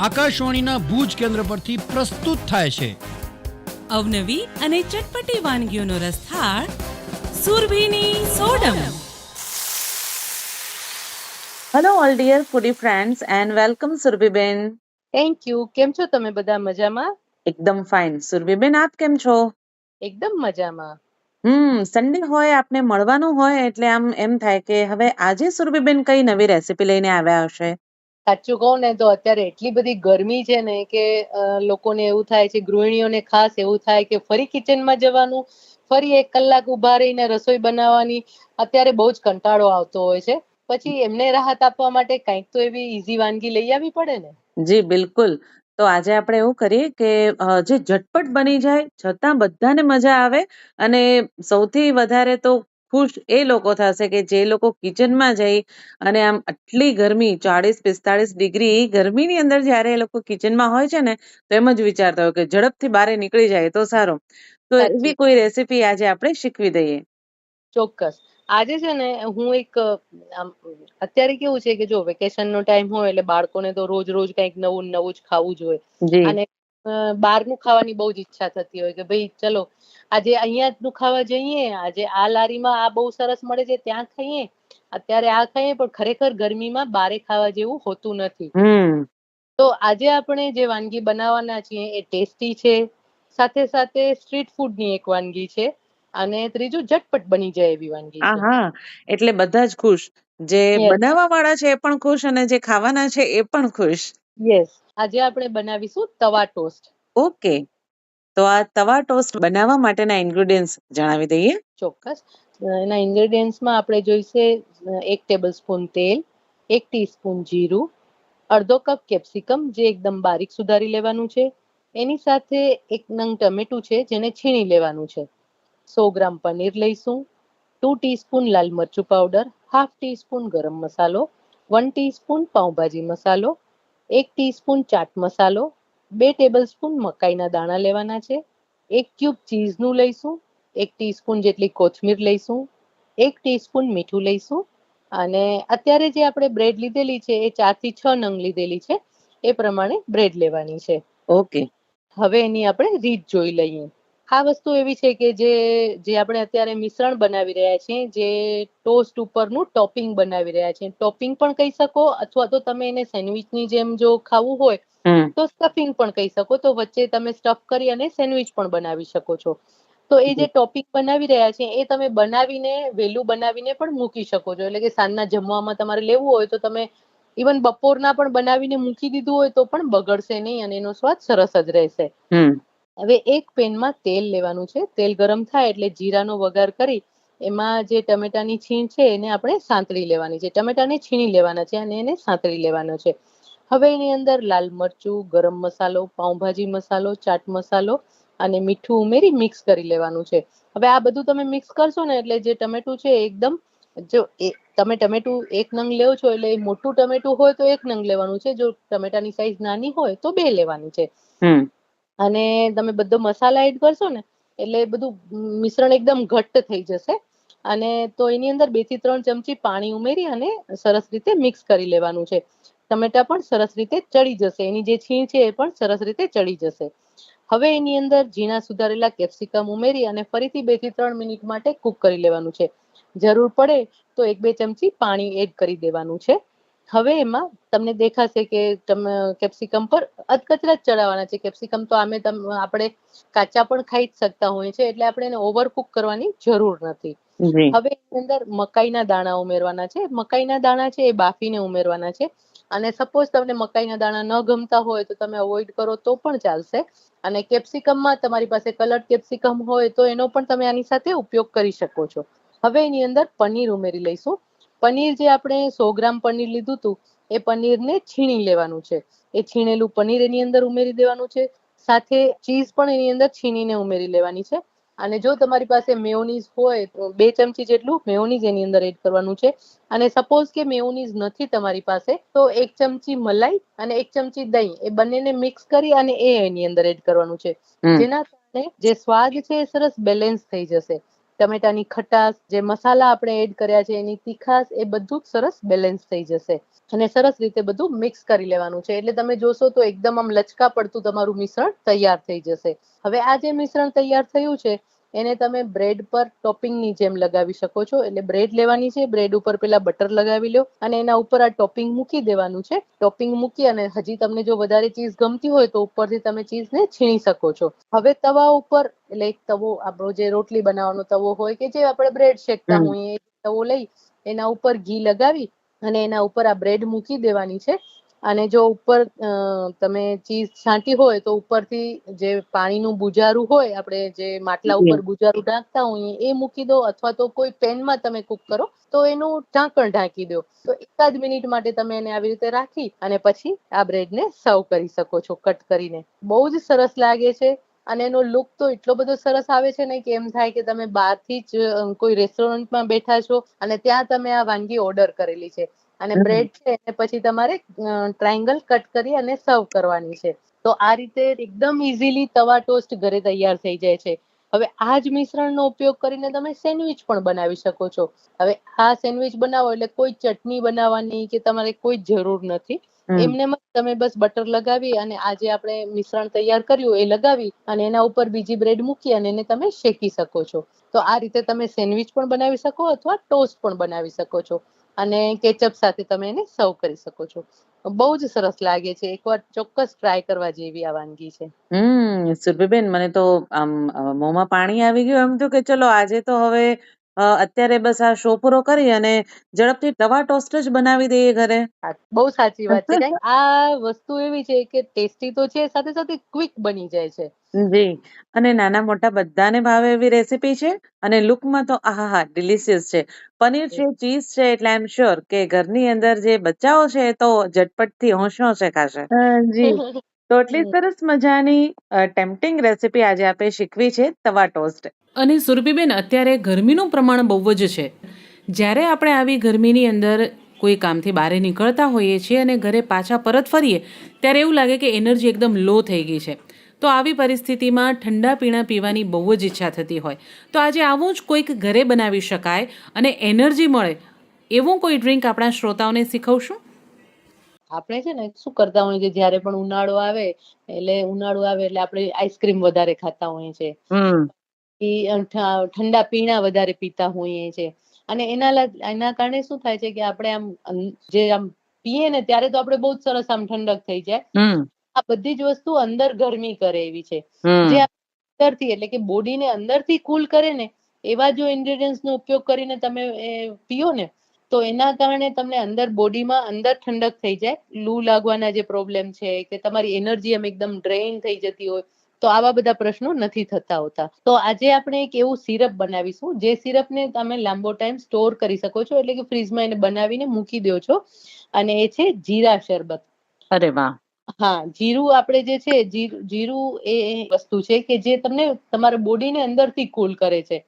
આકાશવાણીના ભુજ કેન્દ્ર પરથી પ્રસ્તુત થાય છે. અવનવી અને ચટપટી વાનગીઓનો રસથાળ સુરભીની સોડમ. Hello all dear foodie friends and welcome સુરભીબેન thank you કેમ છો તમે બધા મજામાં? એકદમ ફાઇન સુરભીબેન આપ કેમ છો? એકદમ મજામાં. હમ સન્ડે હોય આપને મળવાનું હોય એટલે આમ એમ થાય કે હવે આજે સુરભીબેન કઈ નવી રેસીપી લઈને આવ્યા હશે? સાચું કહું ને તો અત્યારે એટલી બધી ગરમી છે ને કે લોકોને એવું થાય છે, ગૃહિણીઓને ખાસ એવું થાય કે ફરી કિચનમાં જવાનું, ફરી એક કલાક ઊભા રહીને રસોઈ બનાવવાની, અત્યારે બહુ જ કંટાળો આવતો હોય છે. પછી એમને રાહત આપવા માટે કંઈક તો એવી ઈઝી વાનગી લઈ આવવી પડે ને. જી, બિલકુલ. તો આજે આપણે એવું કરીએ કે જે ઝટપટ બની જાય, છતાં બધાને મજા આવે અને સૌથી વધારે તો ખુશ એ લોકો થશે કે જે લોકો કિચનમાં જઈ અને આમ આટલી ગરમી ચાળીસ પિસ્તાળીસ ડિગ્રી ગરમીની અંદર જ્યારે એ લોકો કિચનમાં હોય છે ને તો એમ જ વિચારતા હોય કે ઝડપથી બહાર નીકળી જાય તો સારું. તો એવી કોઈ રેસીપી આજે આપણે શીખવી દઈએ? ચોક્કસ. આજે છે ને હું એક અત્યારે કેવું છે કે જો વેકેશન નો ટાઈમ હોય એટલે બાળકોને તો રોજ રોજ કંઈક નવું નવું જ ખાવું જ હોય. અને બહારનું ખાવાની બહુ જ ઈચ્છા થતી હોય કે ભાઈ ચલો આજે અહીંયા જ નું ખાવા જઈએ આજે આ લારીમાં આ બહુ સરસ મળે છે ત્યાં ખાઈએ. અત્યારે આ ખાઈએ પણ ખરેખર ગરમીમાં બારે ખાવા જેવું હોતું નથી. તો આજે આપણે જે વાનગી બનાવવાના છીએ એ ટેસ્ટી છે. સાથે સાથે સ્ટ્રીટ ફૂડની એક વાનગી છે અને ત્રીજું ઝટપટ બની જાય એવી વાનગી હા એટલે બધા જ ખુશ. જે બનાવવા વાળા છે એ પણ ખુશ અને જે ખાવાના છે એ પણ ખુશ. યસ આજે આપણે બનાવીશું તવા ટોસ્ટ. ઓકે. તો આ તવા ટોસ્ટ બનાવવા માટેના ઇન્ગ્રેડિયન્ટ્સ જણાવી દઈએ. ચોક્કસ. એના ઇન્ગ્રેડિયન્ટ્સમાં આપણે જોઈશે એક ટેબલ સ્પૂન તેલ, એક ટીસ્પૂન જીરું, અડધો કપ કેપ્સિકમ જે એકદમ બારીક સુધારી લેવાનું છે. એની સાથે એક નંગ ટમેટું છે, જેને છીણી લેવાનું છે. સો ગ્રામ પનીર લઈશું ટુ ટીસ્પૂન લાલ મરચું પાવડર હાફ ટીસ્પૂન ગરમ મસાલો વન ટીસ્પૂન પાઉંભાજી મસાલો, એક ટીસ્પૂન ચાટ મસાલો બે ટેબલ સ્પૂન મકાઈના દાણા લેવાના છે. એક ક્યુબ ચીઝનું લઈશું એક ટીસ્પૂન જેટલી કોથમીર લઈશું એક ટીસ્પૂન મીઠું લઈશું અને અત્યારે જે આપણે બ્રેડ લીધેલી છે એ ચારથી છ નંગ લીધેલી છે એ પ્રમાણે બ્રેડ લેવાની છે. ઓકે હવે એની આપણે રીત જોઈ લઈએ. આ વસ્તુ એવી છે કે જે જે આપણે અત્યારે મિશ્રણ બનાવી રહ્યા છીએ જે ટોસ્ટ ઉપરનું ટોપિંગ બનાવી રહ્યા છીએ. ટોપિંગ પણ કહી શકો અથવા તો તમે એને સેન્ડવિચની જેમ જો ખાવું હોય તો સ્ટફિંગ પણ કહી શકો. તો વચ્ચે તમે સ્ટફ કરી અને સેન્ડવિચ પણ બનાવી શકો છો. તો એ જે ટોપિક બનાવી રહ્યા છે એ તમે બનાવીને વહેલું બનાવીને પણ મૂકી શકો છો. એટલે કે સાંજના જમવામાં તમારે લેવું હોય તો તમે ઇવન બપોરના પણ બનાવીને મૂકી દીધું હોય તો પણ બગડશે નહીં અને એનો સ્વાદ સરસ જ રહેશે. હવે એક પેનમાં તેલ લેવાનું છે. તેલ ગરમ થાય એટલે જીરાનો વઘાર કરી એમાં જે ટમેટાની છીણ છે એને આપણે સાંતળી લેવાની છે. ટમેટાને છીણી લેવાના છે અને એને સાંતળી લેવાનો છે. હવે એની અંદર લાલ મરચું ગરમ મસાલો પાઉંભાજી મસાલો ચાટ મસાલો અને મીઠું ઉમેરી મિક્સ કરી લેવાનું છે. હવે આ બધું તમે મિક્સ કરશો ને એટલે જે ટમેટું છે એકદમ જો એ તમે ટમેટું એક નંગ લેવો છો એટલે મોટું ટમેટું હોય તો એક નંગ લેવાનું છે. જો ટમેટાની સાઈઝ નાની હોય તો બે લેવાની છે. હમ. અને તમે બધો મસાલા એડ કરશો ને એટલે બધું મિશ્રણ એકદમ ઘટ્ટ થઈ જશે. અને તો એની અંદર બેથી ત્રણ ચમચી પાણી ઉમેરી અને સરસ રીતે મિક્સ કરી લેવાનું છે. ટમેટા પણ સરસ રીતે ચડી જશે. એની જે છીણ છે એ પણ સરસ રીતે ચડી જશે. હવે એની અંદર ઝીણા સુધારેલા કેપ્સિકમ ઉમેરી અને ફરીથી બેથી ત્રણ મિનિટ માટે કૂક કરી લેવાનું છે. જરૂર પડે તો એક બે ચમચી પાણી એડ કરી દેવાનું છે. હવે એમાં તમને દેખાશે કે તમે કેપ્સિકમ પર અધકચરા જ ચડાવવાના છે. કેપ્સિકમ તો આમે આપણે કાચા પણ ખાઈ જ શકતા હોઈએ છે એટલે આપણે એને ઓવરકુક કરવાની જરૂર નથી. હવે એની અંદર મકાઈના દાણા ઉમેરવાના છે. મકાઈના દાણા છે એ બાફીને ઉમેરવાના છે. અને સપોઝ તમને મકાઈના દાણા ન ગમતા હોય તો તમે અવોઇડ કરો તો પણ ચાલશે. અને કેપ્સિકમમાં તમારી પાસે કલર્ડ કેપ્સિકમ હોય તો એનો પણ તમે આની સાથે ઉપયોગ કરી શકો છો. હવે એની અંદર પનીર ઉમેરી લઈશું. પનીર જે આપણે સો ગ્રામ પનીર લીધું હતું, એ પનીરને છીણી લેવાનું છે. એ છીણેલું પનીર એની અંદર ઉમેરી દેવાનું છે. સાથે ચીઝ પણ એની અંદર છીણીને ઉમેરી લેવાની છે. અને જો તમારી પાસે મેયોનીઝ હોય તો બે ચમચી જેટલું મેયોનીઝ એની અંદર એડ કરવાનું છે. અને સપોઝ કે મેયોનીઝ નથી તમારી પાસે તો એક ચમચી મલાઈ અને એક ચમચી દહીં એ બંનેને મિક્સ કરી અને એ એની અંદર એડ કરવાનું છે. જેના કારણે જે સ્વાદ છે એ સરસ બેલેન્સ થઈ જશે. ટમેટાની ખટાશ, જે મસાલા આપણે એડ કર્યા છે, એની તીખાશ, એ બધું સરસ બેલેન્સ થઈ જશે. અને સરસ રીતે બધું મિક્સ કરી લેવાનું છે. એટલે તમે જોશો તો એકદમ આમ લચકા પડતું તમારું મિશ્રણ તૈયાર થઈ જશે. હવે આ જે મિશ્રણ તૈયાર થયું છે એને તમે બ્રેડ પર ટોપિંગની જેમ લગાવી શકો છો. એટલે બ્રેડ લેવાની છે બ્રેડ ઉપર પેલા બટર લગાવી લો અને એના ઉપર આ ટોપિંગ મૂકી દેવાનું છે. ટોપિંગ મૂકી અને હજી તમને જો વધારે ચીઝ ગમતી હોય તો ઉપરથી તમે ચીઝને છીણી શકો છો. હવે તવા ઉપર એટલે એક તવો આપણો જે રોટલી બનાવવાનો તવો હોય કે જે આપણે બ્રેડ શેકતા. હોઈએ એ તવો લઈ એના ઉપર ઘી લગાવી અને એના ઉપર આ બ્રેડ મૂકી દેવાની છે. અને જો ઉપર તમે ચીઝ છાંટી હોય તો ઉપરથી જે પાણીનું બુજારું હોય આપણે જે માટલા ઉપર બુજારું ઢાંકતા હોઈએ એ મૂકી દો અથવા તો કોઈ પેનમાં તમે કુક કરો તો એનું ઢાંકણ ઢાંકી દો. તો એકાદ મિનિટ માટે તમે એને આવી રીતે રાખી અને પછી આ બ્રેડને સર્વ કરી શકો છો કટ કરીને. બહુ જ સરસ લાગે છે અને એનો લુક તો એટલો બધો સરસ આવે છે ને કે એમ થાય કે તમે બહારથી જ કોઈ રેસ્ટોરન્ટમાં બેઠા છો અને ત્યાં તમે આ વાનગી ઓર્ડર કરેલી છે. અને બ્રેડ છે એને પછી તમારે ટ્રાયંગલ કટ કરી અને સર્વ કરવાની છે. તો આ રીતે એકદમ ઇઝીલી તવા ટોસ્ટ ઘરે તૈયાર થઈ જાય છે. હવે આ જ મિશ્રણનો ઉપયોગ કરીને તમે સેન્ડવિચ પણ બનાવી શકો છો. હવે આ સેન્ડવિચ બનાવો એટલે કોઈ ચટણી બનાવવાની કે તમારે કોઈ જરૂર નથી. એમને તમે બસ બટર લગાવી અને આ જે આપણે મિશ્રણ તૈયાર કર્યું એ લગાવી અને એના ઉપર બીજી બ્રેડ મૂકી અને એને તમે શેકી શકો છો. તો આ રીતે તમે સેન્ડવિચ પણ બનાવી શકો અથવા ટોસ્ટ પણ બનાવી શકો છો. અને કેચઅપ સાથે તમે એને સર્વ કરી શકો છો. બહુ જ સરસ લાગે છે. એકવાર ચોક્કસ ટ્રાય કરવા જેવી આ વાનગી છે. હમ સુરભીબેન મને તો આમ મોંમાં પાણી આવી ગયું એમ થયું કે ચલો આજે તો હવે અત્યારે બસ આ શો પૂરો કરી અને ઝડપથી તવા ટોસ્ટ જ બનાવી દઈએ ઘરે. બહુ સાચી વાત છે. આ વસ્તુ એવી છે કે ટેસ્ટી તો છે સાથે સાથે ક્વિક બની જાય છે. જી અને નાના મોટા બધાને ભાવે એવી રેસીપી છે અને લુકમાં તો આહાહા ડિલિશિયસ છે. પનીર છે ચીઝ છે એટલે આઈ એમ શ્યોર કે ઘરની અંદર જે બચ્ચાઓ છે તો ઝટપટથી હોંશ હોંશે ખાશે જી. તો એટલી સરસ મજાની ટેમ્પટિંગ રેસીપી આજે આપણે શીખવી છે તવા ટોસ્ટ અને સુરભીબેન અત્યારે ગરમીનું પ્રમાણ બહુ જ છે. જ્યારે આપણે આવી ગરમીની અંદર કોઈ કામથી બહાર નીકળતા હોઈએ છીએ અને ઘરે પાછા પરત ફરીએ ત્યારે એવું લાગે કે એનર્જી એકદમ લો થઈ ગઈ છે. તો આવી પરિસ્થિતિમાં ઠંડા પીણા પીવાની બહુ જ ઈચ્છા થતી હોય. તો આજે આવું જ કોઈક ઘરે બનાવી શકાય અને એનર્જી મળે એવું કોઈ ડ્રિંક આપણા શ્રોતાઓને શીખવશું? આપણે છે ને શું કરતા હોઈએ છીએ? જ્યારે પણ ઉનાળો આવે એટલે ઉનાળો આવે એટલે આપણે આઈસ્ક્રીમ વધારે ખાતા હોઈએ છીએ. ઠંડા પીણા વધારે પીતા હોઈએ છીએ. અને એના એના કારણે શું થાય છે કે આપણે આમ જે આમ પીએ ને ત્યારે તો આપણે બહુ જ સરસ આમ ઠંડક થઈ જાય. આ બધી જ વસ્તુ અંદર ગરમી કરે એવી છે. જે અંદરથી એટલે કે બોડીને અંદરથી કુલ કરે ને એવા જો ingredients નો ઉપયોગ કરીને તમે પીઓ ને તો એના કારણે તમને અંદર બોડીમાં અંદર ઠંડક થઈ જાય લૂ લાગવાના જે પ્રોબ્લેમ છે કે તમારી એનર્જી એમ એકદમ ડ્રેઇન થઈ જતી હોય તો આવા બધા પ્રશ્નો નથી થતા હોતા. તો આજે આપણે એક એવું સિરપ બનાવીશું જે સિરપને તમે લાંબો ટાઈમ સ્ટોર કરી શકો છો એટલે કે ફ્રીજમાં એને બનાવીને મૂકી દો છો અને એ છે જીરા શરબત. અરે વાહ. હા જીરું આપણે જે છે જીરું એ વસ્તુ છે કે જે તમને તમારા બોડીને અંદરથી કુલ કરે છે.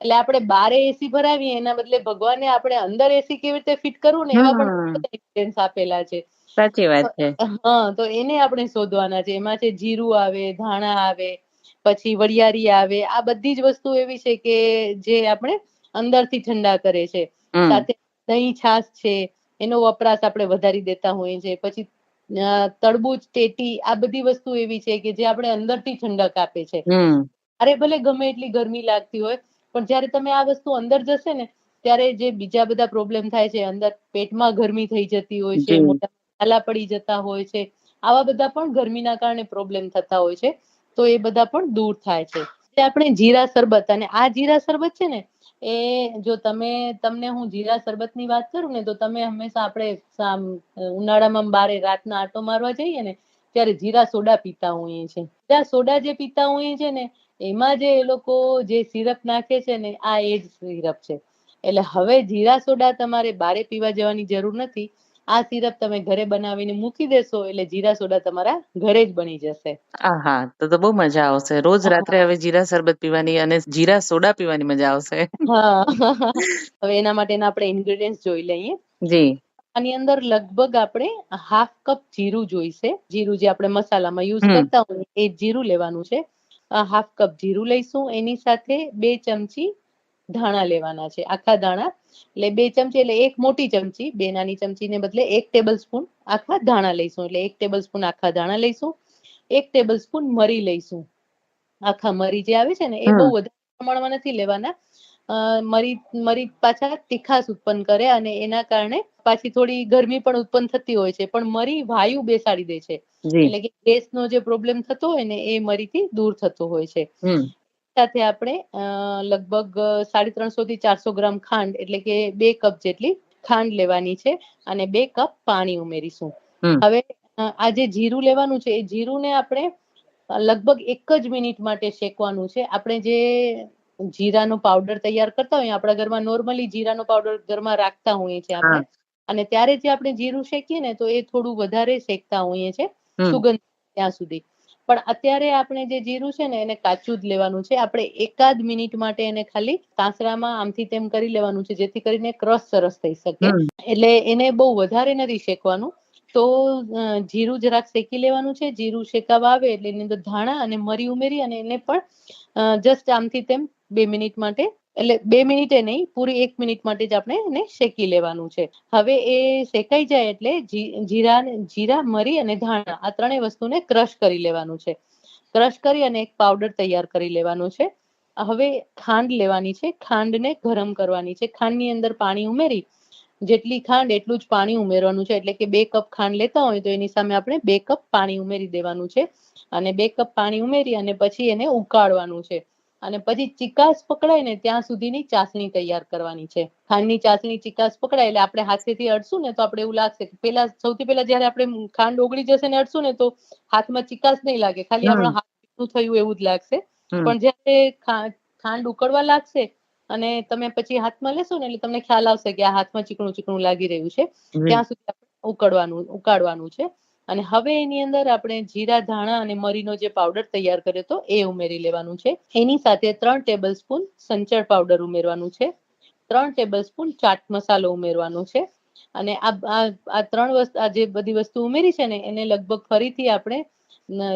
એટલે આપણે બારે એસી ભરાવીએ એના બદલે ભગવાને આપણે અંદર એસી કેવી રીતે ફિટ કરવું ને એવા પણ એક્સપિરિયન્સ આપેલા છે. સાચી વાત છે. હા તો એને આપણે શોધવાના છે. એમાં છે જીરું આવે ધાણા આવે પછી વરિયારી આવે આ બધી જ વસ્તુ એવી છે કે જે આપણે અંદરથી ઠંડા કરે છે. સાથે દહીં છાશ છે એનો વપરાશ આપણે વધારી દેતા હોઈએ છીએ. પછી તડબૂચ ટેટી આ બધી વસ્તુ એવી છે કે જે આપણે અંદરથી ઠંડક આપે છે. અરે ભલે ગમે એટલી ગરમી લાગતી હોય પણ જ્યારે તમે આ વસ્તુ અંદર જશે ને ત્યારે જે બીજા બધા પ્રોબ્લેમ થાય છે અંદર પેટમાં ગરમી થઈ જતી હોય છે. મોટા છાલા પડી જતા હોય છે આવા બધા પણ ગરમીના કારણે પ્રોબ્લેમ થતા હોય છે તો એ બધા પણ દૂર થાય છે એટલે આપણે જીરા શરબત અને આ જીરા શરબત છે ને એ જો તમે તમને હું જીરા શરબતની વાત કરું ને તો તમે હંમેશા આપણે ઉનાળામાં બારે રાતના આટો મારવા જઈએ ને ત્યારે જીરા સોડા પીતા હોઈએ છીએ જીરા સોડા જે પીતા હોઈએ છીએ ને એમાં જે એ લોકો જે સિરપ નાખે છે ને આ એ જ સિરપ છે. એટલે હવે જીરા સોડા તમારે બારે પીવા જવાની જરૂર નથી. આ સિરપ તમે ઘરે બનાવીને મૂકી દેશો એટલે જીરા સોડા તમારા ઘરે જ બની જશે. આહા તો તો બહુ મજા આવશે. રોજ રાત્રે હવે જીરા શરબત પીવાની અને જીરા સોડા પીવાની મજા આવશે. હા. હવે એના માટેના આપણે ઇન્ગ્રેડિયન્ટ જોઈ લઈએ. જી. આની અંદર લગભગ આપણે હાફ કપ જીરું જોઈશે. જીરું જે આપણે મસાલામાં યુઝ કરતા હોઈએ એ જીરું લેવાનું છે. હાફ કપ જીરું લઈશું. એની સાથે બે ચમચી ધાણા લેવાના છે આખા ધાણા. એટલે બે ચમચી એટલે એક મોટી ચમચી બે નાની ચમચીને બદલે એક ટેબલ સ્પૂન આખા ધાણા લઈશું. એટલે એક ટેબલ સ્પૂન આખા ધાણા લઈશું. એક ટેબલ સ્પૂન મરી લઈશું. આખા મરી જે આવે છે ને એ. બહુ વધારે પ્રમાણમાં નથી લેવાના. મરી મરી પાછા તીખાશ ઉત્પન્ન કરે અને એના કારણે પાછી થોડી ગરમી પણ ઉત્પન્ન થતી હોય છે. પણ મરી વાયુ બેસાડી દે છે. એટલે કે ગેસનો જે પ્રોબ્લેમ થતો હોય ને એ મરીથી દૂર થતો હોય છે. સાથે આપણે લગભગ સાડી ત્રણસો થી ચારસો ગ્રામ ખાંડ એટલે કે બે કપ જેટલી ખાંડ લેવાની છે અને બે કપ પાણી ઉમેરીશું. હવે આ જે જીરું લેવાનું છે એ જીરુંને આપણે લગભગ એક જ મિનિટ માટે શેકવાનું છે. આપણે જે જીરાનો પાવડર તૈયાર કરતા હોઈએ આપણા ઘરમાં નોર્મલી જીરાનો પાવડર ઘરમાં રાખતા હોઈએ છીએ આપણે. અને ત્યારે જે આપણે જીરું શેકીએ ને તો એ થોડું વધારે શેકતા હોઈએ છીએ સુગંધ ત્યાં સુધી. પણ અત્યારે આપણે જે જીરું છે ને એને કાચું જ લેવાનું છે. આપણે એકાદ મિનિટ માટે એને ખાલી તાંસરામાં આમથી તેમ કરી લેવાનું છે જેથી કરીને ક્રશ સરસ થઈ શકે. એટલે એને બહુ વધારે નથી શેકવાનું. તો જીરું જરાક શેકી લેવાનું છે. જીરું શેકાવા આવે એટલે એની અંદર ધાણા અને મરી ઉમેરી અને એને પણ જસ્ટ આમથી તેમ બે મિનિટ માટે, એટલે બે મિનિટે નહીં, પૂરી એક મિનિટ માટે જ આપણે એને શેકી લેવાનું છે. હવે એ શેકાઈ જાય એટલે જીરા જીરા, મરી અને ધાણા, આ ત્રણેય વસ્તુને ક્રશ કરી લેવાનું છે. ક્રશ કરી અને એક પાવડર તૈયાર કરી લેવાનું છે. હવે ખાંડ લેવાની છે. ખાંડને ગરમ કરવાની છે. ખાંડની અંદર પાણી ઉમેરી જેટલી ખાંડ એટલું જ પાણી ઉમેરવાનું છે. એટલે કે બે કપ ખાંડ લેતા હોય તો એની સામે આપણે બે કપ પાણી ઉમેરી દેવાનું છે. અને બે કપ પાણી ઉમેરી અને પછી એને ઉકાળવાનું છે. અને પછી ચિકાસ પકડાય ને ત્યાં સુધીની ચાસણી તૈયાર કરવાની છે. ખાંડની ચાસણી ચિકાસ પકડાય એટલે આપણે હાથેથી અડશું ને તો આપણે એવું લાગશે કે પેલા સૌથી પહેલા જ્યારે આપણે ખાંડ ઓગળી જશે ને અડશું ને તો હાથમાં ચિકાસ નહીં લાગે. ખાલી. આપણા હાથનું થયું એવું જ લાગશે. પણ જયારે ખાંડ ઉકળવા લાગશે અને તમે પછી હાથમાં લેશો ને એટલે તમને ખ્યાલ આવશે કે આ હાથમાં ચીકણું ચીકણું લાગી રહ્યું છે. ત્યાં સુધી આપણે ઉકળવાનું ઉકાળવાનું છે. અને હવે એની અંદર આપણે જીરા ધાણા અને મરીનો જે પાવડર તૈયાર કર્યો હતો એ ઉમેરી લેવાનું છે. એની સાથે ત્રણ ટેબલ સ્પૂન સંચળ પાવડર ઉમેરવાનું છે. ત્રણ ટેબલ સ્પૂન ચાટ મસાલો ઉમેરવાનો છે. અને આ આ- ત્રણ વસ્તુ આ જે બધી વસ્તુ ઉમેરી છે ને એને લગભગ ફરીથી આપણે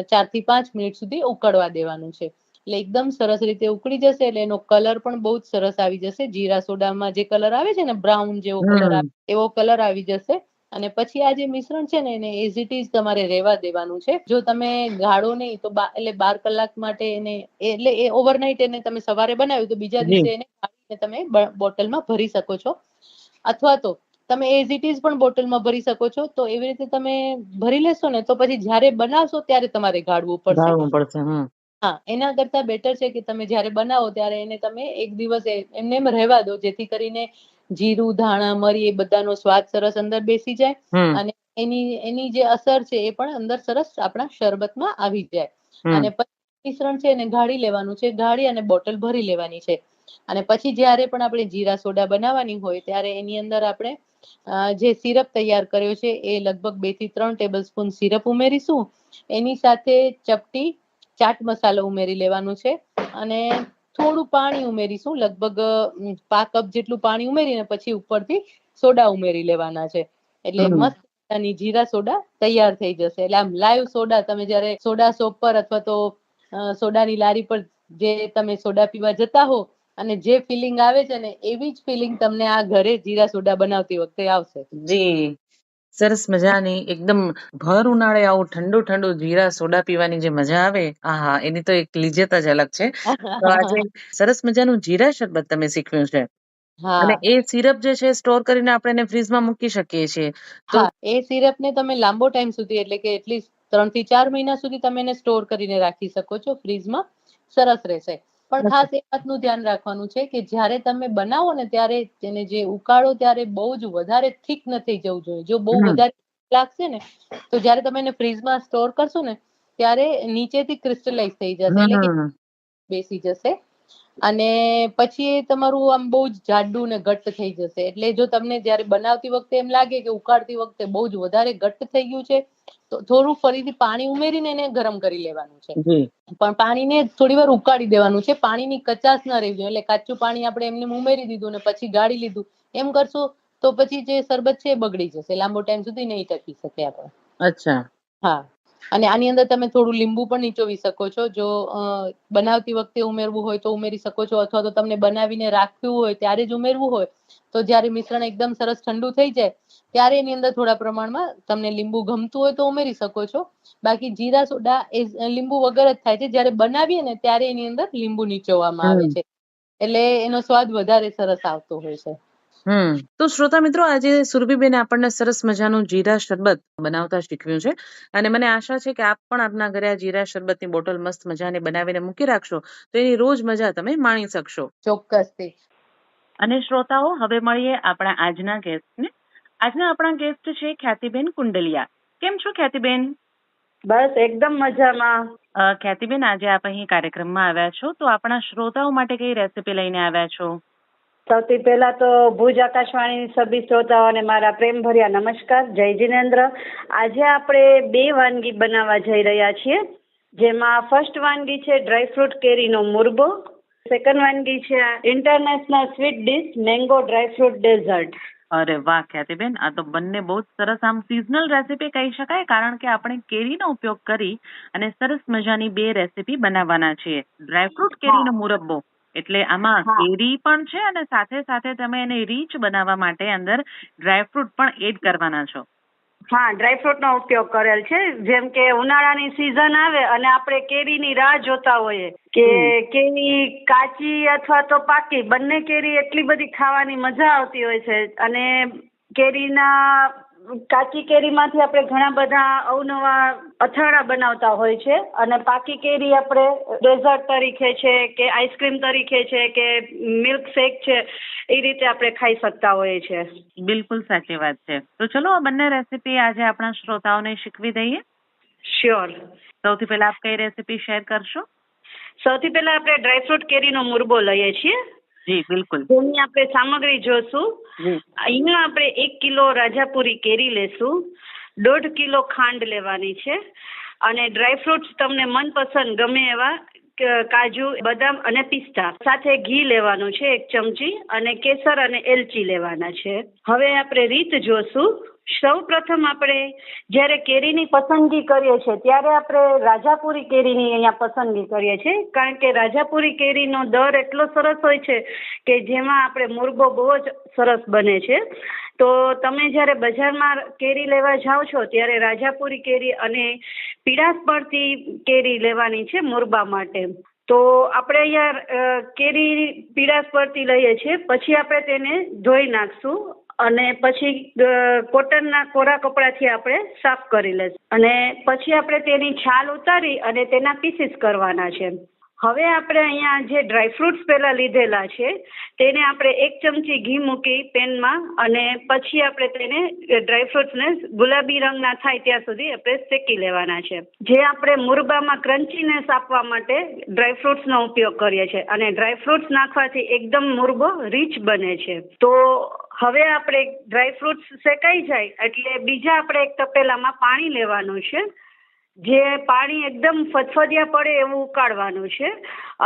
ચારથી પાંચ મિનિટ સુધી ઉકળવા દેવાનું છે. એટલે એકદમ સરસ રીતે ઉકળી જશે એટલે એનો કલર પણ બહુ જ સરસ આવી જશે. જીરા સોડામાં જે કલર આવે છે ને બ્રાઉન જેવો કલર આવે એવો કલર આવી જશે. અને પછી આ જે મિશ્રણ છે ને એને એઝ ઇટ ઇઝ તમારે રહેવા દેવાનું છે. જો તમે ગાળો નહીં તો એટલે બાર કલાક માટે એને એટલે એ ઓવરનાઇટ એને તમે સવારે બનાવ્યું તો બીજા દિવસે એને કાઢીને તમે બોટલમાં ભરી શકો છો. અથવા તો તમે એઝ ઇટ ઇઝ પણ બોટલમાં ભરી શકો છો. તો એવી રીતે તમે ભરી લેશો ને તો પછી જ્યારે બનાવશો ત્યારે તમારે ગાળવું પડશે. હા એના કરતા બેટર છે કે તમે જ્યારે બનાવો ત્યારે એને તમે એક દિવસ એ- એમને એમ રહેવા દો જેથી કરીને જીરું ધાણા મરી એ બધાનો સ્વાદ સરસ અંદર બેસી જાય હમ. અને એની એની જે અસર છે એ પણ અંદર સરસ આપણા શરબતમાં આવી જાય. હમ. અને પછી મિશ્રણ છે એને ગાળી લેવાનું છે ગાળી અને બોટલ ભરી લેવાની છે. અને પછી જ્યારે પણ આપણે જીરા સોડા બનાવવાની હોય ત્યારે એની અંદર આપણે અ, જે સિરપ તૈયાર કર્યો છે એ લગભગ બેથી ત્રણ ટેબલ સ્પૂન સિરપ ઉમેરીશું. એની સાથે ચપટી ચાટ મસાલો ઉમેરી લેવાનું છે અને થોડું પાણી ઉમેરીશું લગભગ અમ, પા કપ જેટલું પાણી ઉમેરીને પછી ઉપરથી સોડા ઉમેરી લેવાના છે. એટલે મસ્ત મજાની જીરા સોડા તૈયાર થઈ જશે. એટલે આમ લાઈવ સોડા તમે જ્યારે સોડા શોપ પર અથવા તો સોડાની લારી પર જે તમે સોડા પીવા જતા હો અને જે ફિલિંગ આવે છે ને એવી જ ફિલિંગ તમને આ ઘરે જીરા સોડા બનાવતી વખતે આવશે. જી. સરસ મજાની એકદમ ભર ઉનાળે આવું ઠંડુ ઠંડુ જીરા સોડા પીવાની જે મજા આવે આહા એની તો એક લિજ્જત જ અલગ છે. તો આજે સરસ મજાનું જીરા શરબત તમે શીખવ્યું છે અને એ સિરપ જે છે સ્ટોર કરીને આપણે એને ફ્રીજમાં મૂકી શકીએ છીએ. તો- એ સિરપને તમે લાંબો ટાઈમ સુધી એટલે કે એટલીસ્ટ ત્રણથી ચાર મહિના સુધી તમે એને સ્ટોર કરીને રાખી શકો છો ફ્રીજમાં સરસ રહેશે. પણ ખાસ એ વાતનું ધ્યાન રાખવાનું છે કે જ્યારે તમે બનાવો ને ત્યારે તેને જે ઉકાળો ત્યારે બહુ જ વધારે થીક ન થઈ જવું જોઈએ. જો બહુ વધારે લાગશે ને તો જ્યારે તમે એને ફ્રીજમાં સ્ટોર કરશો ને ત્યારે નીચેથી ક્રિસ્ટલાઇઝ થઈ જશે. એટલે કે બેસી જશે. અને પછી એ તમારું આમ બહુ જ જાડું ને ઘટ્ટ થઈ જશે. એટલે જો તમને જ્યારે બનાવતી વખતે એમ લાગે કે ઉકાળતી વખતે બહુ જ વધારે ઘટ્ટ થઈ ગયું છે તો થોડું ફરીથી પાણી ઉમેરીને એને ગરમ કરી લેવાનું છે. પણ પાણીને થોડી વાર ઉકાળી દેવાનું છે. પાણીની કચાશ ન રહેવી જોઈએ. એટલે કાચું પાણી આપણે એમને ઉમેરી દીધું ને પછી ગાળી લીધું. એમ કરશો તો પછી જે શરબત છે એ બગડી જશે. લાંબો ટાઈમ સુધી નહીં ટકી શકે આપણે. અચ્છા. હા. અને આની અંદર તમે થોડું લીંબુ પણ નીચોવી શકો છો. જો બનાવતી વખતે ઉમેરવું હોય તો ઉમેરી શકો છો અથવા તો તમને બનાવીને રાખવું હોય ત્યારે જ ઉમેરવું હોય તો જ્યારે મિશ્રણ એકદમ સરસ ઠંડુ થઈ જાય ત્યારે એની અંદર થોડા પ્રમાણમાં તમને લીંબુ ગમતું હોય તો ઉમેરી શકો છો. બાકી જીરા સોડા એ લીંબુ વગર જ થાય છે. જ્યારે બનાવીએ ને ત્યારે એની અંદર લીંબુ નીચોવવામાં આવે છે. એટલે એનો સ્વાદ વધારે સરસ આવતો હોય છે. હમ. તો શ્રોતા મિત્રો આજે સુરભીબેન આપણને સરસ મજાનું જીરા શરબત બનાવતા શીખવ્યું છે. અને મને આશા છે કે આપ પણ આપના ઘરે આ જીરા શરબતની બોટલ મસ્ત મજાને બનાવીને મૂકી રાખશો. તો એની રોજ મજા તમે માણી શકશો. ચોક્કસથી. અને શ્રોતાઓ હવે મળીએ આપણા આજના ગેસ્ટને આજના આપણા ગેસ્ટ છે ખ્યાતિબેન કુંડલિયા. કેમ છો ખ્યાતિબેન? બસ એકદમ મજામાં. ખ્યાતિબેન આજે આપ અહીં કાર્યક્રમમાં આવ્યા છો. તો આપણા શ્રોતાઓ માટે કઈ રેસીપી લઈને આવ્યા છો? સૌથી પહેલા તો ભુજ આકાશવાણીની સભી શ્રોતાઓને મારા પ્રેમભર્યા નમસ્કાર. જય જિનેન્દ્ર. આજે આપણે બે વાનગી બનાવવા જઈ રહ્યા છીએ. જેમાં ફર્સ્ટ વાનગી છે ડ્રાયફ્રૂટ કેરીનો મુરબો. સેકન્ડ વાનગી છે international sweet dish mango dry fruit dessert અરે વાહ, ખ્યાતિબેન, આ તો બંને બહુ સરસ આમ સિઝનલ રેસીપી કહી શકાય, કારણ કે આપણે કેરીનો ઉપયોગ કરી અને સરસ મજાની બે રેસીપી બનાવવાના છીએ. ડ્રાયફ્રૂટ કેરીનો મુરબ્બો. એટલે આમાં કેરી પણ છે અને સાથે સાથે તમે એને રીચ બનાવવા માટે અંદર ડ્રાયફ્રૂટ પણ એડ કરવાના છો. હા ડ્રાયફ્રૂટનો ઉપયોગ કરેલ છે. જેમ કે ઉનાળાની સિઝન આવે અને આપણે કેરીની રાહ જોતા હોઈએ કે કેરી કાચી અથવા તો પાકી બંને કેરી એટલી બધી ખાવાની મજા આવતી હોય છે અને કેરીના કાચી કેરીમાંથી આપણે ઘણા બધા અવનવા અથાણા બનાવતા હોય છે અને પાકી કેરી આપણે ડેઝર્ટ તરીકે છે કે આઈસ્ક્રીમ તરીકે છે કે મિલ્ક શેક છે એ રીતે આપણે ખાઈ શકતા હોઈએ છીએ. બિલકુલ સાચી વાત છે. તો ચલો આ બંને રેસીપી આજે આપણા શ્રોતાઓને શીખવી દઈએ. શ્યોર સૌથી પહેલા આપ કઈ રેસીપી શેર કરશો? સૌથી પહેલા આપણે ડ્રાયફ્રૂટ કેરીનો મુરબો લઈએ છીએ. જી બિલકુલ. જેની આપણે સામગ્રી જોશું. અહીંયા આપણે એક કિલો રાજાપુરી કેરી લેશું. દોઢ કિલો ખાંડ લેવાની છે અને ડ્રાયફ્રૂટ્સ તમને મનપસંદ ગમે એવા કાજુ, બદામ અને પિસ્તા. સાથે ઘી લેવાનું છે એક ચમચી અને કેસર અને એલચી લેવાના છે. હવે આપણે રીત જોશું. સૌ પ્રથમ આપણે જ્યારે કેરીની પસંદગી કરીએ છીએ, ત્યારે આપણે રાજાપુરી કેરીની અહીંયા પસંદગી કરીએ છીએ. કારણ કે રાજાપુરી કેરીનો દર એટલો સરસ હોય છે કે જેમાં આપણે મુરબો બહુ જ સરસ બને છે. તો તમે જ્યારે બજારમાં કેરી લેવા જાઓ છો, ત્યારે રાજાપુરી કેરી અને પીળાશ પડતી કેરી લેવાની છે મોરબા માટે. તો આપણે અહીંયા કેરી પીળાશ પડતી લઈએ છીએ, પછી આપણે તેને ધોઈ નાખશું અને પછી કોટનના કોરા કપડાથી આપણે સાફ કરી લઈશું અને પછી આપણે તેની છાલ ઉતારી અને તેના પીસીસ કરવાના છે. હવે આપણે અહીંયા જે ડ્રાયફ્રૂટ્સ પહેલા લીધેલા છે, તેને આપણે એક ચમચી ઘી મૂકી પેનમાં અને પછી આપણે તેને ડ્રાયફ્રૂટ્સને ગુલાબી રંગના થાય ત્યાં સુધી આપણે શેકી લેવાના છે. જે આપણે મુરબામાં ક્રન્ચીનેસ આપવા માટે ડ્રાયફ્રૂટ્સનો ઉપયોગ કરીએ છીએ અને ડ્રાયફ્રૂટ્સ નાખવાથી એકદમ મુરબો રીચ બને છે. તો હવે આપણે ડ્રાયફ્રૂટ્સ શેકાઈ જાય એટલે બીજા આપણે એક તપેલામાં પાણી લેવાનું છે. જે પાણી એકદમ ફદફદિયા પડે એવું ઉકાળવાનું છે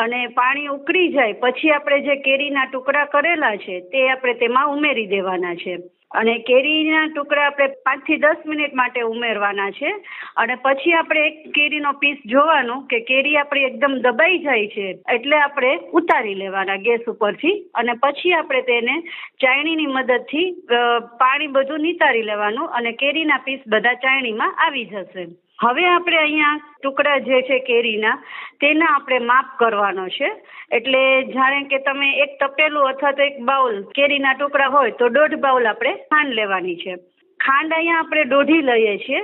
અને પાણી ઉકળી જાય, પછી આપણે જે કેરીના ટુકડા કરેલા છે તે આપણે તેમાં ઉમેરી દેવાના છે. અને કેરીના ટુકડા આપણે પાંચથી દસ મિનિટ માટે ઉમેરવાના છે અને પછી આપણે એક કેરીનો પીસ જોવાનું કે કેરી આપણી એકદમ દબાઈ જાય છે એટલે આપણે ઉતારી લેવાના ગેસ ઉપરથી અને પછી આપણે તેને ચાયણીની મદદથી પાણી બધું નિતારી લેવાનું અને કેરીના પીસ બધા ચાયણીમાં આવી જશે. હવે આપણે અહીંયા ટુકડા જે છે કેરીના, તેના આપણે માપ કરવાનો છે. એટલે જાણે કે તમે એક તપેલું અથવા તો એક બાઉલ કેરીના ટુકડા હોય તો દોઢ બાઉલ આપણે ખાંડ લેવાની છે. ખાંડ અહીંયા આપણે દોઢી લઈએ છીએ.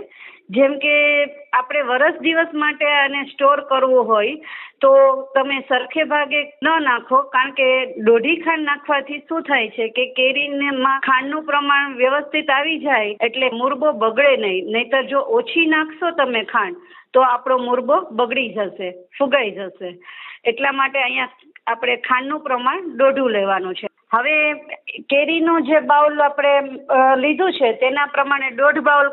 જેમ કે આપણે વરસ દિવસ માટે આને સ્ટોર કરવો હોય, તો તમે સરખે ભાગે ન નાખો, કારણ કે દોઢી ખાંડ નાખવાથી શું થાય છે કે કેરીમાં ખાંડનું પ્રમાણ વ્યવસ્થિત આવી જાય, એટલે મુરબો બગડે નહીં. નહીતર જો ઓછી નાખશો તમે ખાંડ, તો આપણો મુરબો બગડી જશે, ફુગાઈ જશે. એટલા માટે અહીંયા આપણે ખાંડનું પ્રમાણ દોઢું લેવાનું છે. હવે કેરીનું જે બાઉલ આપણે લીધું છે, તેના પ્રમાણે દોઢ બાઉલ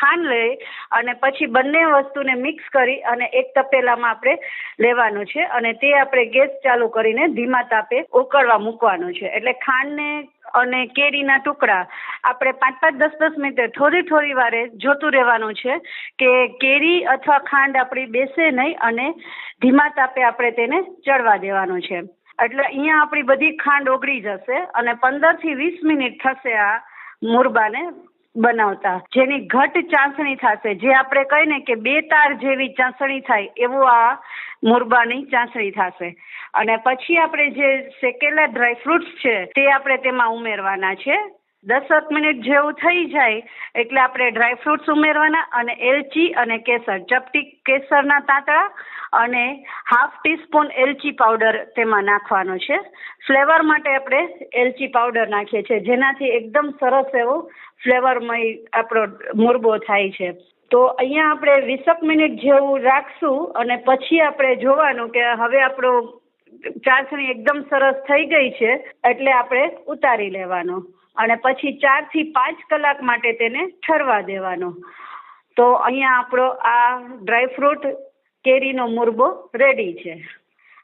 ખાંડ લઈ અને પછી બંને વસ્તુને મિક્સ કરી અને એક તપેલામાં આપણે લેવાનું છે અને તે આપણે ગેસ ચાલુ કરીને ધીમા તાપે ઉકળવા મૂકવાનું છે. એટલે ખાંડને અને કેરીના ટુકડા આપણે પાંચ પાંચ, દસ દસ મિનિટે થોડી થોડી વારે જોતું રહેવાનું છે કે કેરી અથવા ખાંડ આપણી બેસે નહીં અને ધીમા તાપે આપણે તેને ચડવા દેવાનું છે. એટલે અહીંયા આપણી બધી ખાંડ ઓગળી જશે અને પંદરથી વીસ મિનિટ થશે આ મુરબાને બનાવતા. જેની ઘટ ચાસણી થશે. જે આપણે કહીએ ને કે બે તાર જેવી ચાસણી થાય, એવું આ મુરબાની ચાસણી થશે. અને પછી આપણે જે શેકેલા ડ્રાયફ્રૂટ્સ છે, તે આપણે તેમાં ઉમેરવાના છે. દસક મિનિટ જેવું થઈ જાય એટલે આપણે ડ્રાય ફ્રૂટ્સ ઉમેરવાના અને એલચી અને કેસર, ચપટી કેસરના તાંતળા અને હાફ ટીસ્પૂન એલચી પાવડર તેમાં નાખવાનો છે. ફ્લેવર માટે આપણે એલચી પાવડર નાખીએ છીએ, જેનાથી એકદમ સરસ એવો ફ્લેવરમય આપણો મુરબો થાય છે. તો અહીંયા આપણે વીસક મિનિટ જેવું રાખશું અને પછી આપણે જોવાનું કે હવે આપણો ચાસણી એકદમ સરસ થઈ ગઈ છે એટલે આપણે ઉતારી લેવાનો. અને પછી ચારથી પાંચ કલાક માટે તેને ઠરવા દેવાનો. તો અહીંયા આપણો આ ડ્રાયફ્રૂટ કેરીનો મુરબો રેડી છે.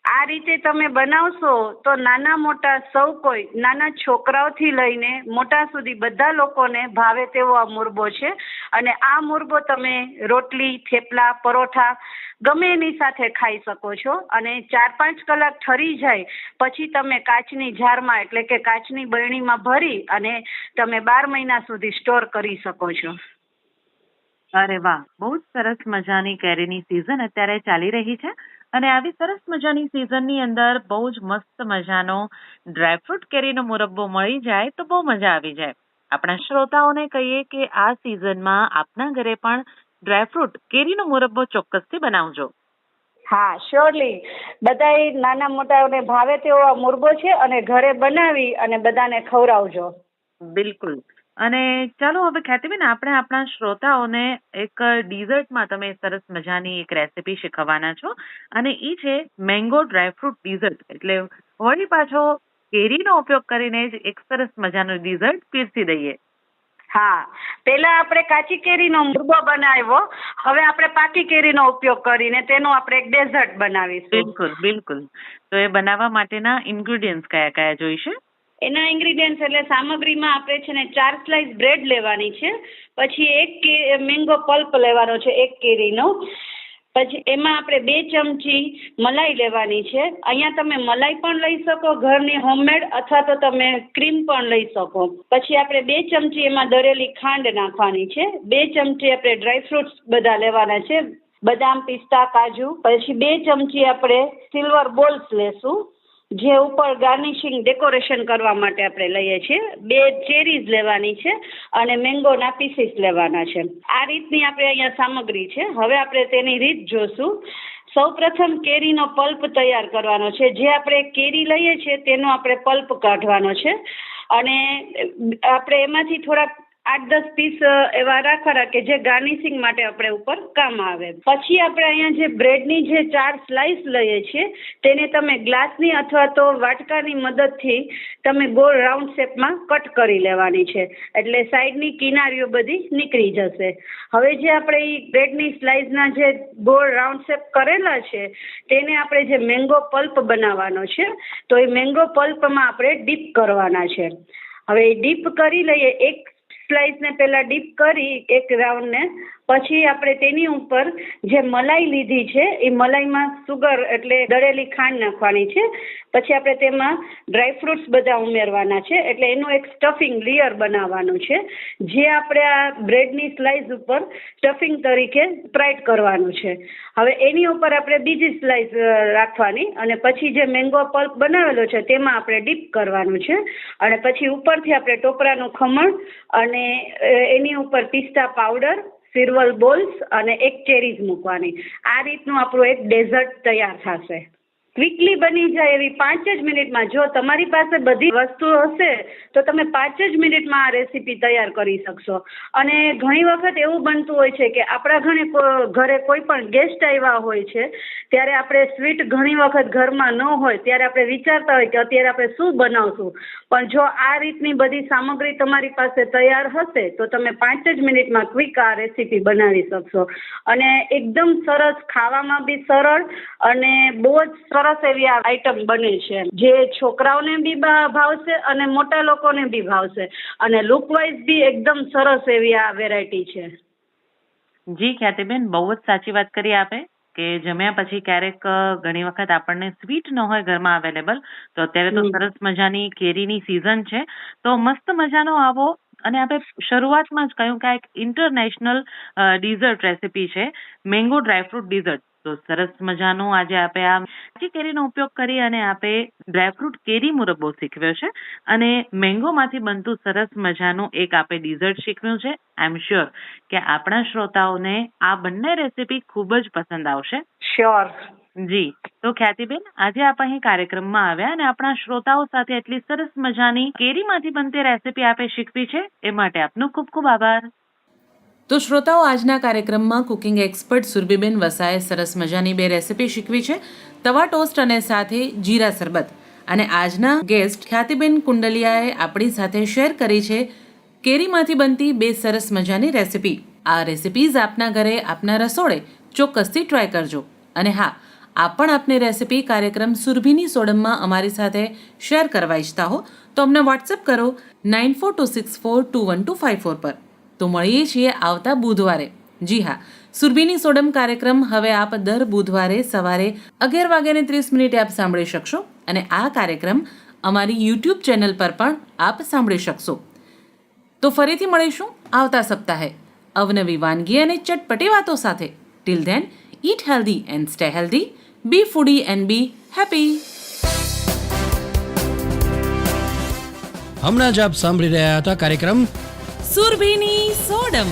આ રીતે તમે બનાવશો તો નાના મોટા સૌ કોઈ, નાના છોકરાઓથી લઈને મોટા સુધી બધા લોકોને ભાવે તેવો આ મુરબો છે. અને આ મુરબો તમે રોટલી, થેપલા, પરોઠા ગમે એની સાથે ખાઈ શકો છો. અને ચાર પાંચ કલાક ઠરી જાય પછી તમે કાચની જારમાં, એટલે કે કાચની બરણીમાં ભરી અને તમે બાર મહિના સુધી સ્ટોર કરી શકો છો. અરે વાહ, બહુ સરસ મજાની કેરીની સિઝન અત્યારે ચાલી રહી છે. અને આવી સરસ મજાની સિઝનની અંદર બહુ જ મસ્ત મજાનો ડ્રાયફ્રૂટ કેરીનો મુરબ્બો મળી જાય તો બહુ મજા આવી જાય. આપણા શ્રોતાઓને કહીએ કે આ સિઝનમાં આપના ઘરે પણ ડ્રાયફ્રૂટ કેરીનો મુરબ્બો ચોક્કસથી બનાવજો. હા શ્યોરલી બધાય નાના મોટાઓને ભાવે તેવો આ મુરબો છે અને ઘરે બનાવી અને બધાને ખવડાવજો. બિલકુલ. અને ચાલો હવે ખ્યાતિબેન આપણે આપણા શ્રોતાઓને એક ડીઝર્ટમાં તમે સરસ મજાની એક રેસીપી શીખવવાના છો. અને એ છે મેંગો ડ્રાયફ્રૂટ ડીઝર્ટ. એટલે વળી પાછો કેરીનો ઉપયોગ કરીને જ એક સરસ મજાનો ડીઝર્ટ પીરસી દઈએ. હા. પેલા આપણે કાચી કેરીનો મુરબો બનાવ્યો. હવે આપણે પાકી કેરીનો ઉપયોગ કરીને તેનો આપણે એક ડેઝર્ટ બનાવીશું. બિલકુલ બિલકુલ. તો એ બનાવવા માટેના ઇન્ગ્રેડિયન્ટ્સ કયા કયા જોઈશે? એના ઇન્ગ્રીડિયન્ટ્સ એટલે સામગ્રીમાં આપણે છે ને ચાર સ્લાઈસ બ્રેડ લેવાની છે, પછી એક કે મેંગો પલ્પ લેવાનો છે, એક કેરીનો. પછી એમાં આપણે બે ચમચી મલાઈ લેવાની છે. અહીંયા તમે મલાઈ પણ લઈ શકો, ઘરની હોમમેડ અથવા તો તમે ક્રીમ પણ લઈ શકો. પછી આપણે બે ચમચી એમાં દળેલી ખાંડ નાખવાની છે. બે ચમચી આપણે ડ્રાય ફ્રૂટ્સ બધા લેવાના છે. બદામ, પિસ્તા, કાજુ. પછી બે ચમચી આપણે સિલ્વર બોલ્સ લેશું. જે ઉપર ગાર્નિશિંગ ડેકોરેશન કરવા માટે આપણે લઈએ છીએ. બે ચેરીઝ લેવાની છે અને મેંગોના પીસીસ લેવાના છે. આ રીતની આપણે અહીંયા સામગ્રી છે. હવે આપણે તેની રીત જોશું. સૌ પ્રથમ કેરીનો પલ્પ તૈયાર કરવાનો છે. જે આપણે કેરી લઈએ છીએ તેનો આપણે પલ્પ કાઢવાનો છે. અને આપણે એમાંથી થોડાક આઠ દસ પીસ એવા રાખવાના કે જે ગાર્નિશિંગ માટે આપણે ઉપર કામ આવે. પછી આપણે અહીંયા જે બ્રેડની જે ચાર સ્લાઈસ લઈએ છીએ, તેને તમે ગ્લાસની અથવા તો વાટકાની મદદથી તમે ગોળ રાઉન્ડ શેપમાં કટ કરી લેવાની છે. એટલે સાઈડની કિનારીઓ બધી નીકળી જશે. હવે જે આપણે એ બ્રેડની સ્લાઈસના જે ગોળ રાઉન્ડ શેપ કરેલા છે, તેને આપણે જે મેંગો પલ્પ બનાવવાનો છે, તો એ મેંગો પલ્પમાં આપણે ડીપ કરવાના છે. હવે ડીપ કરી લઈએ, એક સ્લાઇસને પહેલાં ડીપ કરી એક રાઉન્ડને પછી આપણે તેની ઉપર જે મલાઈ લીધી છે, એ મલાઈમાં સુગર એટલે દળેલી ખાંડ નાખવાની છે, પછી આપણે તેમાં ડ્રાય ફ્રૂટ્સ બધા ઉમેરવાના છે, એટલે એનું એક સ્ટફિંગ લેયર બનાવવાનું છે, જે આપણે આ બ્રેડની સ્લાઈસ ઉપર સ્ટફિંગ તરીકે સ્પ્રાઇટ કરવાનું છે. હવે એની ઉપર આપણે બીજી સ્લાઇસ રાખવાની અને પછી જે મેંગો પલ્પ બનાવેલો છે તેમાં આપણે ડીપ કરવાનું છે અને પછી ઉપરથી આપણે ટોપરાનું ખમણ અને એની ઉપર પિસ્તા પાવડર સિરવલ બોલ્સ અને એક ચેરીઝ મૂકવાની. આ રીતનું આપણું એક ડેઝર્ટ તૈયાર થશે. ક્વિકલી બની જાય એવી પાંચ જ મિનિટમાં. જો તમારી પાસે બધી વસ્તુઓ હશે, તો તમે પાંચ જ મિનિટમાં આ રેસીપી તૈયાર કરી શકશો. અને ઘણી વખત એવું બનતું હોય છે કે આપણા ઘણે ઘરે કોઈ પણ ગેસ્ટ આવ્યા હોય છે, ત્યારે આપણે સ્વીટ ઘણી વખત ઘરમાં ન હોય, ત્યારે આપણે વિચારતા હોય કે અત્યારે આપણે શું બનાવશું? પણ જો આ રીતની બધી સામગ્રી તમારી પાસે તૈયાર હશે, તો તમે પાંચ જ મિનિટમાં ક્વિક આ રેસીપી બનાવી શકશો. અને એકદમ સરસ, ખાવામાં બી સરળ અને બહુ જ સરસ એવી આ આઈટમ બને છે. જે છોકરાઓને બી ભાવશે અને મોટા લોકોને બી ભાવશે. અને લુકવાઇઝ બી એકદમ સરસ એવી આ વેરાયટી છે. જી ખ્યાતિબેન, બહુ જ સાચી વાત કરી આપે. કે જમ્યા પછી ક્યારેક ઘણી વખત આપણને સ્વીટ ન હોય ઘરમાં અવેલેબલ તો અત્યારે તો હમ. સરસ મજાની કેરીની સિઝન છે. તો મસ્ત મજાનો આવો અને આપણે શરૂઆતમાં જ કહ્યું કે આ એક ઇન્ટરનેશનલ ડીઝર્ટ રેસીપી છે. મેંગો ડ્રાયફ્રૂટ ડીઝર્ટ તો સરસ મજાનું આજે આપણે આ કાચી કેરીનો ઉપયોગ કરી અને આપણે ડ્રાયફ્રૂટ કેરી મુરબ્બો શીખવ્યો છે. અને મેંગોમાંથી બનતું સરસ મજાનું એક આપણે ડીઝર્ટ શીખવ્યું છે. આઈ એમ શ્યોર કે આપણા શ્રોતાઓને આ બંને રેસીપી ખૂબ જ પસંદ આવશે. શ્યોર જી. તો ખ્યાતિબેન આજે આપ અહીં કાર્યક્રમમાં આવ્યા અને આપણા શ્રોતાઓ સાથે એટલી સરસ મજાની કેરીમાંથી બનતી રેસીપી આપે શીખવી છે. એ માટે આપનો ખૂબ ખૂબ આભાર. તો શ્રોતાઓ, આજના કાર્યક્રમમાં કુકિંગ એક્સપર્ટ સુરભીબેન વસાએ સરસ મજાની બે રેસિપી શીખવી છે. તવા ટોસ્ટ અને સાથે જીરા શરબત. અને આજના ગેસ્ટ ખ્યાતિબેન કુંડલિયાએ આપણી સાથે શેર કરી છે કેરીમાંથી બનતી બે સરસ મજાની રેસિપી. આ રેસિપીઝ આપના ઘરે, આપના રસોડે ચોક્કસથી ટ્રાય કરજો. અને હા આપ પણ આપની રેસિપી કાર્યક્રમ સુરભીની સોડમમાં અમારી સાથે શેર કરવા ઈચ્છતા હો, તો અમને વોટ્સએપ કરો nine four two six four two one two five four પર. તો મળીએ છીએ આવતા બુધવારે. જી હા, સુરભીની સોડમ કાર્યક્રમ હવે આપ દર બુધવારે સવારે અગિયાર વાગ્યાને ત્રીસ મિનિટે આપ સાંભળી શકશો અને આ કાર્યક્રમ અમારી યુટ્યુબ ચેનલ પર પણ આપ સાંભળી શકશો. તો ફરીથી મળીશું આવતા સપ્તાહે. અવનવી વાનગી અને ચટપટી વાતો સાથે. Till then eat healthy and stay healthy be foodie and be happy હમણાં જ આપ સાંભળી રહ્યા હતા કાર્યક્રમ સુરભીની સોડમ